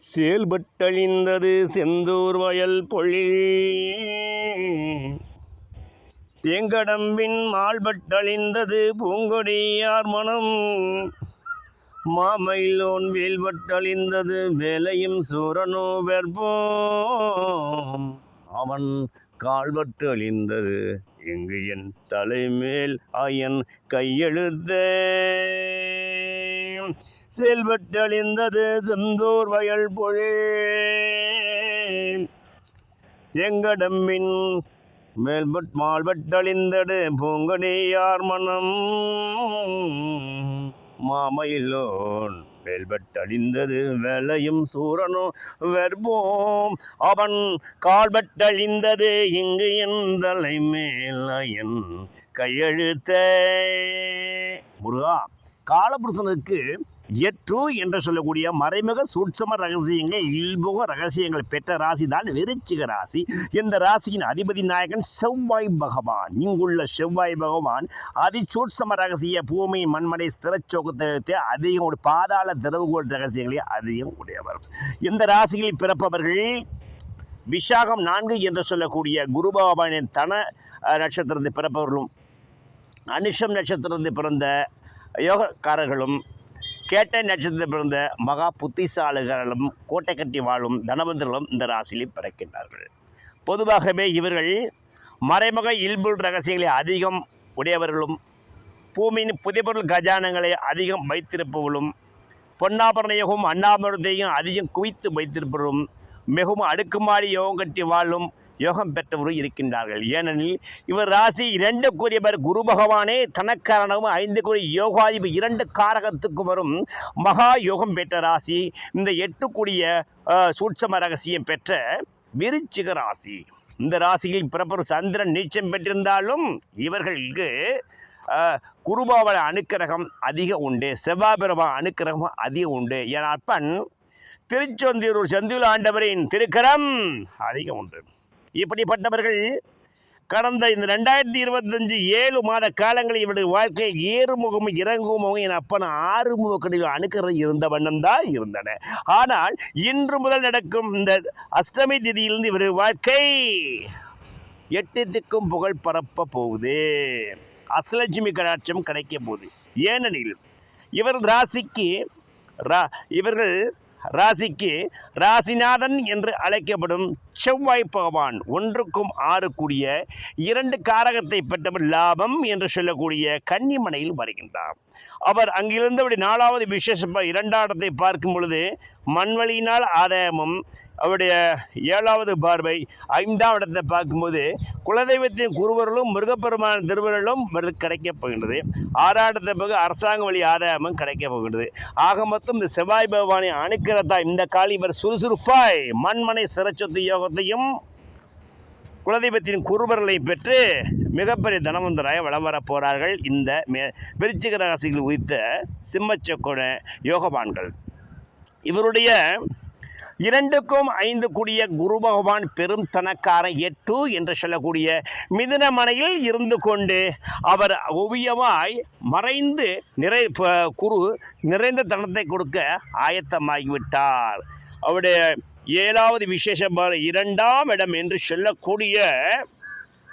செயல்பட்டழிந்தது செந்தூர் வயல் பொழில். தேங்கடம்பின் மால்பட்டழிந்தது பூங்கொடியார் மனம். மாமயிலோன் வேல்பட்டழிந்தது வேலையும் சூரனோ வெற்போம். அவன் கால்பட்டு அழிந்தது எங்கு என் தலைமேல் அயன் கையெழுத்தே செயல்பட்டழிந்தது செந்தூர் வயல் பொழில் தேங்கடம்பின் மேல்பட் மால்பட்டழிந்தடு பூங்கொடியார் மனம். மாமயிலோன் வேல்பட்டழிந்தது வேலையும் சூரனும் வெற்போம். அவன் கால்பட்டழிந்தது இங்கு என் தலைமேல் என் கையெழுத்தே. முருகா காலபுருஷனுக்கு எற்று என்று சொல்லக்கூடிய மறைமுக சூட்சம ரகசியங்கள் இல்முக ரகசியங்கள் பெற்ற ராசி தான் விருச்சிக ராசி. இந்த ராசியின் அதிபதி நாயகன் செவ்வாய் பகவான். இங்குள்ள செவ்வாய் பகவான் அதிசூட்சம ரகசிய பூமி மண்மடை ஸ்திரச்சோகத்தை அதிகம் ஒரு பாதாள திறவுகோள் ரகசியங்களை அதிகம் உடையவர். இந்த ராசியில் பிறப்பவர்கள் விஷாகம் நான்கு என்று சொல்லக்கூடிய குரு பகவானின் தன நட்சத்திரத்தை பிறப்பவர்களும் அனுஷம் நட்சத்திரத்தை பிறந்த யோகக்காரர்களும் கேட்ட நட்சத்திரத்தில் பிறந்த மகா புத்திசாலிகளும் கோட்டை கட்டி வாழும் தனவந்தர்களும் இந்த ராசியில் பிறக்கின்றார்கள். பொதுவாகவே இவர்கள் மறைமுக இல்புல் ரகசியங்களை அதிகம் உடையவர்களும் பூமியின் புதைபொருள் கஜானங்களை அதிகம் வைத்திருப்பவர்களும் பொன்னாபரணையகும் அண்ணாமரத்தையும் அதிகம் குவித்து வைத்திருப்பவரும் மிகவும் அடுக்குமாடி யோகம் கட்டி வாழும் யோகம் பெற்றவரும் இருக்கின்றார்கள். ஏனெனில் இவர் ராசி இரண்டு கூறியவர் குரு பகவானே தனக்காரணமும் ஐந்து கூறிய யோகாதிபதி இரண்டு காரகத்துக்கு வரும் மகா யோகம் பெற்ற ராசி. இந்த எட்டு கூடிய சூட்சம ரகசியம் பெற்ற விருச்சிக ராசி. இந்த ராசியில் பிறப்பவர் சந்திரன் நீச்சம் பெற்றிருந்தாலும் இவர்களுக்கு அஹ், குருபாவள அணுக்கிரகம் அதிகம் உண்டு. செவ்வாபிரபா அணுக்கிரகம் அதிகம் உண்டு. என் அப்பன் திருச்செந்தூர் செந்தில் ஆண்டவரின் திருக்கரம் அதிகம் உண்டு. இப்படிப்பட்டவர்கள் கடந்த இந்த ரெண்டாயிரத்தி இருபத்தஞ்சு ஏழு மாத காலங்களில் இவருடைய வாழ்க்கை ஏறுமுகமும் இறங்குமுகம் என் அப்பன் ஆறுமுகக்கடில் அணுக்கிறது இருந்த வண்ணம் தான் இருந்தன. ஆனால் இன்று முதல் நடக்கும் இந்த அஷ்டமி திதியிலிருந்து இவருடைய வாழ்க்கை எட்டு திக்கும் புகழ் பரப்ப போகுது. அசலட்சுமி கடாட்சம் கிடைக்க போகுது. ஏனெனில் இவர் ராசிக்கு ரா இவர்கள் ராசிக்கு ராசிநாதன் என்று அழைக்கப்படும் செவ்வாய் பகவான் ஒன்றுக்கும் ஆறு கூடிய இரண்டு காரகத்தை பெற்றவர் லாபம் என்று சொல்லக்கூடிய கன்னிமனையில் வருகின்றார். அவர் அங்கிருந்தபடி நாலாவது விசேஷ இரண்டாம் இடத்தை பார்க்கும் பொழுது மண்வழியினால் ஆதாயமும் அவருடைய ஏழாவது பார்வை ஐந்தாம் இடத்தை பார்க்கும்போது குலதெய்வத்தின் குருவர்களும் மிருகப்பெருமான திருவருளும் இவருக்கு கிடைக்கப் போகின்றது. ஆறாம் இடத்தை பிறகு அரசாங்க வழி ஆதாயமும் கிடைக்கப் போகின்றது. ஆக மொத்தம் இந்த செவ்வாய் பகவானை அணுக்கிறதா இந்த காலி இவர் சுறுசுறுப்பாய் மண்மனை சிறச்சொத்து யோகத்தையும் குலதெய்வத்தின் குருவர்களை பெற்று மிகப்பெரிய தனவந்தராய வளம் வரப் போகிறார்கள் இந்த மே விருச்சிக ராசியில் உயிர்த்த சிம்மச்சக்கோண யோகவான்கள். இவருடைய இரண்டுக்கும் ஐந்து கூடிய குரு பகவான் பெரும் தனக்காரன் எட்டு என்று சொல்லக்கூடிய மிதுனமனையில் இருந்து கொண்டு அவர் ஓவியமாய் மறைந்து நிறை குரு நிறைந்த தனத்தை கொடுக்க ஆயத்தமாகிவிட்டார். அவருடைய ஏழாவது விசேஷம் இரண்டாம் இடம் என்று சொல்லக்கூடிய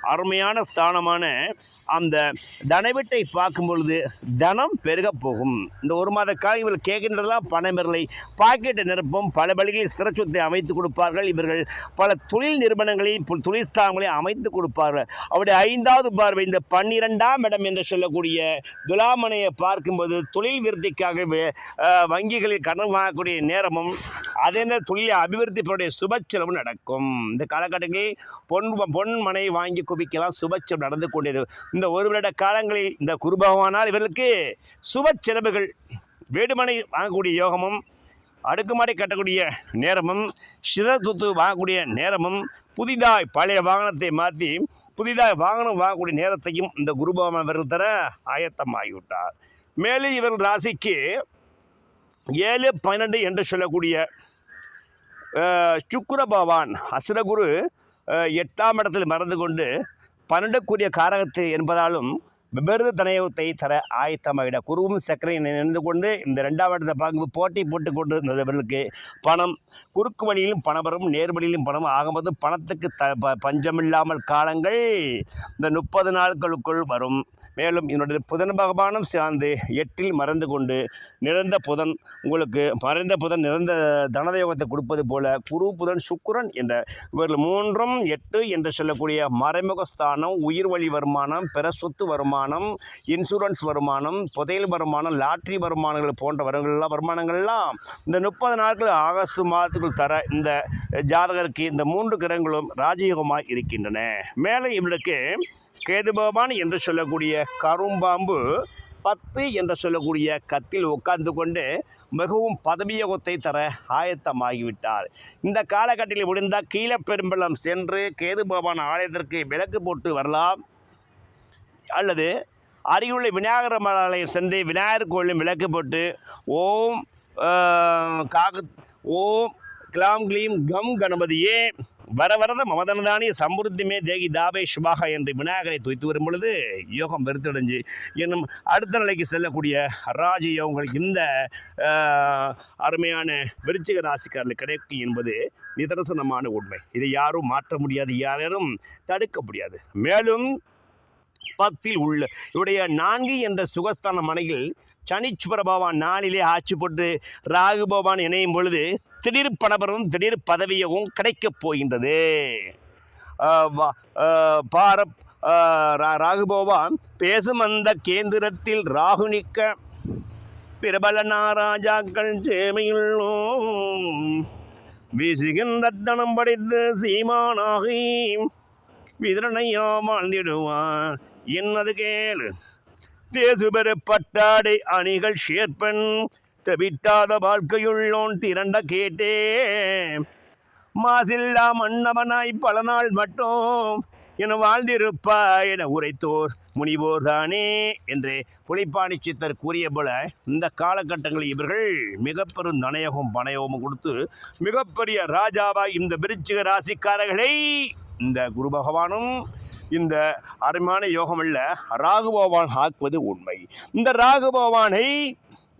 அருமையான ஸ்தானமான அந்த தனவீட்டை பார்க்கும் பொழுது தனம் பெருக போகும். இந்த ஒரு மாத காலம் இவர்கள் கேட்கின்றதெல்லாம் பணமிரலை பாக்கெட்டு நிரப்பும் பல வழிகளில் சிறச்சொத்தை அமைத்து கொடுப்பார்கள். இவர்கள் பல தொழில் நிறுவனங்களில் பு- தொழில் அமைத்து கொடுப்பார்கள். அவருடைய ஐந்தாவது பார்வை இந்த பன்னிரெண்டாம் இடம் என்று சொல்லக்கூடிய துலாமனையை பார்க்கும்போது தொழில் விருத்திக்காக வங்கிகளில் கடன் வாங்கக்கூடிய நேரமும் அதே நேரம் தொழிலை அபிவிருத்திப்படைய சுப செலவு நடக்கும். இந்த காலகட்டங்களில் பொன் பொன் மனை வாங்கி குவிக்கலாம் சுபச்சம் நடந்து கொண்டது. இந்த ஒரு வருட காலங்களில் இந்த குருபகவானால் இவர்களுக்கு சுப செலவுகள் வாங்கக்கூடிய யோகமும் அடுக்குமாடி கட்டக்கூடிய நேரமும் சித சொத்து வாங்கக்கூடிய நேரமும் புதிதாய் பழைய வாகனத்தை மாற்றி புதிதாய் வாகனம் வாங்கக்கூடிய நேரத்தையும் இந்த குருபகவான் இவர்கள் தர ஆயத்தமாகிவிட்டார். மேலும் இவர்கள் ராசிக்கு ஏழு பன்னெண்டு என்று சொல்லக்கூடிய சுக்கர பகவான் அசுரகுரு எட்டாம் இடத்தில் மறந்து கொண்டு பன்னெண்டுக்குரிய காரகத்து என்பதாலும் விபரீத தனயோகத்தை தர ஆயத்தமாகிட குருவும் சக்கரையும் இணைந்து கொண்டு இந்த ரெண்டாம் இடத்தை பார்க்கும் போட்டி போட்டு கொண்டு இருந்தவர்களுக்கு பணம். குறுக்கு வழியிலும் பணம் வரும் நேர்வழியிலும் பணம். ஆகும்போது பணத்துக்கு த ப- பஞ்சமில்லாமல் காலங்கள் இந்த முப்பது நாட்களுக்குள் வரும். மேலும் என்னுடைய புதன் பகவானும் சார்ந்து எட்டில் மறந்து கொண்டு நிறந்த புதன் உங்களுக்கு மறைந்த புதன் நிறந்த தனதயோகத்தை கொடுப்பது போல குரு புதன் சுக்குரன் என்ற இவர்கள் மூன்றும் எட்டு என்று சொல்லக்கூடிய மறைமுக ஸ்தானம் உயிர் வழி வருமானம் பிற சொத்து வருமானம் இன்சூரன்ஸ் வருமானம் புதையல் வருமானம் லாட்ரி வருமானங்கள் போன்ற வருங்கள்லாம் வருமானங்கள்லாம் இந்த முப்பது நாட்கள் ஆகஸ்ட் மாதத்துக்குள் தர இந்த ஜாதகருக்கு இந்த மூன்று கிரகங்களும் ராஜயோகமாக இருக்கின்றன. மேலும் இவர்களுக்கு கேது பகவான் என்று சொல்லக்கூடிய கரும்பாம்பு பத்து என்று சொல்லக்கூடிய கத்தில் உட்கார்ந்து கொண்டு மிகவும் பதவியோகத்தை தர ஆயத்தமாகிவிட்டார் இந்த காலகட்டத்தில் முடிந்தால் கீழப்பெரும்பள்ளம் சென்று கேது பகவான் ஆலயத்திற்கு விளக்கு போட்டு வரலாம். அல்லது அருகிலுள்ள விநாயகர் ஆலயம் சென்று விநாயகர் கோயிலும் விளக்கு போட்டு ஓம் காக ஓம் கிளாம் கிளீம் கம் கணபதியே வர வரத மமதனதானிய சமுருத்திமே தேகி தாபே சுபாக என்று விநாயகரை துய்த்து வரும் பொழுது யோகம் வெறுத்தடைஞ்சு இன்னும் அடுத்த நிலைக்கு செல்லக்கூடிய ராஜயோகங்களுக்கு இந்த அருமையான விருச்சிக ராசிக்காரர்கள் கிடைக்கும் என்பது நிதர்சனமான உண்மை. இதை யாரும் மாற்ற முடியாது யாரும் தடுக்க முடியாது. மேலும் பத்தில் உள்ள இவருடைய நான்கு என்ற சுகஸ்தான மனையில் சனீஸ்வர பகவான் நாளிலே ஆட்சி போட்டு ராகு பகவான் இணையும் பொழுது திடீர் பணபரமும் திடீர் பதவியவும் கிடைக்கப் போகின்றது. பார ராகு பகவான் பேசும் அந்த கேந்திரத்தில் ராகு நிற்க பிரபல நாராஜாக்கள் சேமையுள்ளோம் வீசுகின்ற தனம் படைத்து சீமானாகி விதரணையா வாழ்ந்திடுவான் என்னது கேளு. தேசுபெரு பட்டாடை அணிகள் சேர்ப்பன் தவிட்டாத வாழ்க்கையுள்ளோன் திரண்ட கேட்டே மாசில்லா மன்னவனாய் பல நாள் மட்டும் என வாழ்ந்திருப்பாய் என உரைத்தோர் முனிவோர் தானே என்று புலிப்பாணி சித்தர் கூறிய போல இந்த காலகட்டங்களில் இவர்கள் மிகப்பெரும் பெரும் தனயோகம் கொடுத்து மிகப்பெரிய ராஜாவாய் இந்த விருச்சிக ராசிக்காரர்களை இந்த குரு பகவானும் இந்த அருமையான யோகம் அல்ல ராகு பகவான் ஆக்குவது உண்மை. இந்த ராகு பகவானை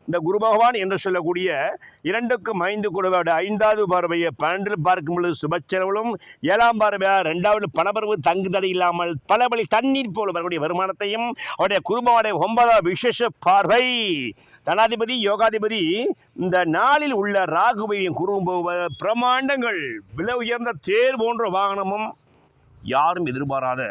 இந்த குரு பகவான் என்று சொல்லக்கூடிய இரண்டுக்கும் ஐந்து குருவோட ஐந்தாவது பார்வையை பன்னெண்டில் பார்க்கும் பொழுது சுபச்செலவிலும் ஏழாம் பார்வையாக ரெண்டாவது பணபரவு தங்கு தடை இல்லாமல் பல வழி தண்ணீர் போல வரக்கூடிய வருமானத்தையும் அவருடைய குருபாவுடைய ஒன்பதாவது விசேஷ பார்வை. தனாதிபதி யோகாதிபதி இந்த நாளில் உள்ள ராகுவையும் குறும்புவ பிரமாண்டங்கள் விலை உயர்ந்த தேர் போன்ற வாகனமும் யாரும் எதிர்பாராத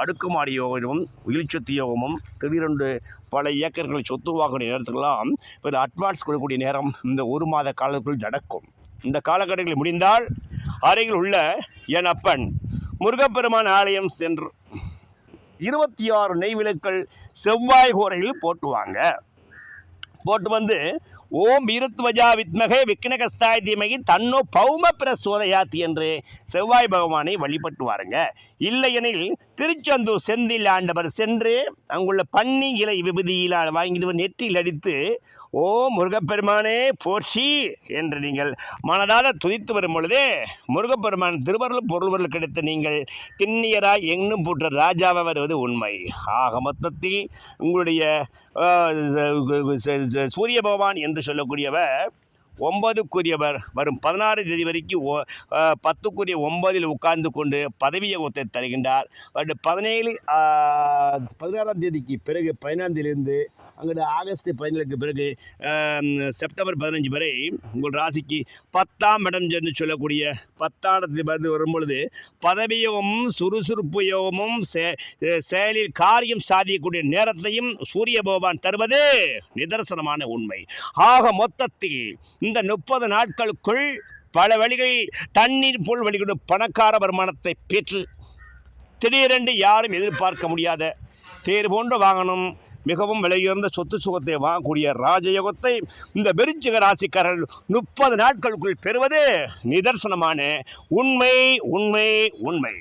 அடுக்குமாடி யோகமும் உயிர்ச்சத்து யோகமும் திடீரென்று பல ஏக்கர்களை சொத்து வாங்கக்கூடிய நேரத்துக்கெல்லாம் ஒரு அட்வான்ஸ் கொடுக்கக்கூடிய நேரம் இந்த ஒரு மாத காலத்துக்குள் நடக்கும். இந்த காலகட்டங்களில் முடிந்தால் அருகில் உள்ள என் அப்பன் முருகப்பெருமான் ஆலயம் சென்று இருபத்தி ஆறு நெய் விளக்கள் செவ்வாய் கோரையில் போட்டுவாங்க. போட்டு வந்து ஓம் வீரத்வஜா வித்மகே விக்னகஸ்தாய் தீமகி தன்னோ பௌம பிரசோதயாத்தி என்று செவ்வாய் பகவானை வழிபட்டு வாருங்க. இல்லையெனில் திருச்செந்தூர் செந்தில் ஆண்டவர் சென்று அங்குள்ள பன்னி இலை விபதியில் வாங்கிட்டு நெற்றியில் அடித்து ஓ முருகப்பெருமானே போற்றி என்று நீங்கள் மனதார துதித்து வரும் பொழுதே முருகப்பெருமான் திருவருள் பொருள்வர்கள் கிடைத்த நீங்கள் திண்ணியராய் எங்கும் போற்ற ராஜாவை வருவது உண்மை. ஆக மொத்தத்தில் உங்களுடைய சூரிய பகவான் என்று சொல்லக்கூடியவர் ஒன்பதுக்குரியவர் வரும் பதினாறு தேதி வரைக்கும் ஒ- பத்துக்குரிய ஒன்பதில் உட்கார்ந்து கொண்டு பதவியோகத்தை தருகின்றார். பட் பதினேழு பதினாறாம் தேதிக்கு பிறகு பதினாம் தேதியிலிருந்து அங்கிட்டு ஆகஸ்ட் பதினேழுக்கு பிறகு செப்டம்பர் பதினஞ்சு வரை உங்கள் ராசிக்கு பத்தாம் இடம் என்று சொல்லக்கூடிய பத்தாம் இடத்தில் வரும்பொழுது பதவியோகமும் சுறுசுறுப்பு யோகமும் செ- செயலில் காரியம் சாதிக்கக்கூடிய நேரத்தையும் சூரிய பகவான் தருவது நிதர்சனமான உண்மை. ஆக மொத்தத்தில் இந்த முப்பது நாட்களுக்குள் பல வழிகளில் தண்ணீர் போல் வழிகொண்டு பணக்கார வருமானத்தை பெற்று திடீரென்று யாரும் எதிர்பார்க்க முடியாத தேர் போன்ற வாகனம் மிகவும் விலையுயர்ந்த சொத்து சுகத்தை வாங்கக்கூடிய ராஜயோகத்தை இந்த விருச்சிக ராசிக்காரர்கள் முப்பது நாட்களுக்குள் பெறுவது நிதர்சனமான உண்மை உண்மை உண்மை.